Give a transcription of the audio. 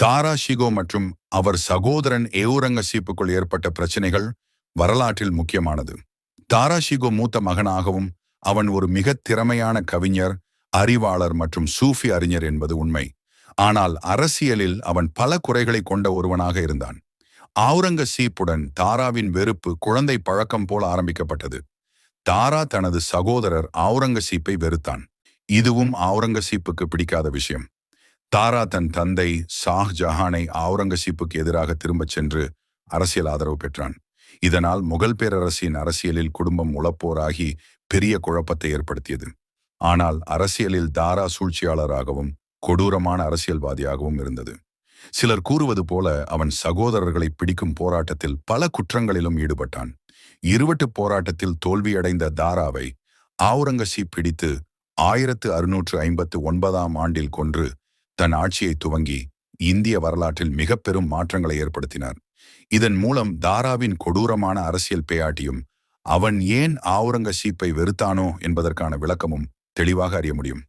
தாரா ஷிகோ மற்றும் அவர் சகோதரன் ஏவுரங்கசீப்புக்குள் ஏற்பட்ட பிரச்சனைகள் வரலாற்றில் முக்கியமானது. தாரா ஷிகோ மூத்த மகனாகவும் அவன் ஒரு மிக திறமையான கவிஞர் அறிவாளர் மற்றும் சூஃபி அறிஞர் என்பது உண்மை. ஆனால் அரசியலில் அவன் பல குறைகளை கொண்ட ஒருவனாக இருந்தான். ஆவுரங்கசீப்புடன் தாராவின் வெறுப்பு குழந்தை பழக்கம் போல ஆரம்பிக்கப்பட்டது. தாரா தனது சகோதரர் ஆவுரங்கசீப்பை வெறுத்தான். இதுவும் ஆவுரங்கசீப்புக்கு பிடிக்காத விஷயம். தாரா தன் தந்தை சாஹ் ஜஹானை ஆவுரங்கசீப்புக்கு எதிராக திரும்பச் சென்று அரசியல் ஆதரவு பெற்றான். இதனால் முகல் பேரரசின் அரசியலில் குடும்பம் உழப்போராகி பெரிய குழப்பத்தை ஏற்படுத்தியது. ஆனால் அரசியலில் தாரா சூழ்ச்சியாளராகவும் கொடூரமான அரசியல்வாதியாகவும் இருந்தது. சிலர் கூறுவது போல அவன் சகோதரர்களை பிடிக்கும் போராட்டத்தில் பல குற்றங்களிலும் ஈடுபட்டான். இருவட்டு போராட்டத்தில் தோல்வியடைந்த தாராவை ஆவுரங்கசீப் பிடித்து ஆயிரத்து அறுநூற்று ஐம்பத்து ஒன்பதாம் ஆண்டில் கொன்று தன் ஆட்சியை துவங்கி இந்திய வரலாற்றில் மிக பெரும் மாற்றங்களை ஏற்படுத்தினார். இதன் மூலம் தாராவின் கொடூரமான அரசியல் பேயாட்டியும் அவன் ஏன் ஆவுரங்கசீப்பை வெறுத்தானோ என்பதற்கான விளக்கமும் தெளிவாக அறிய முடியும்.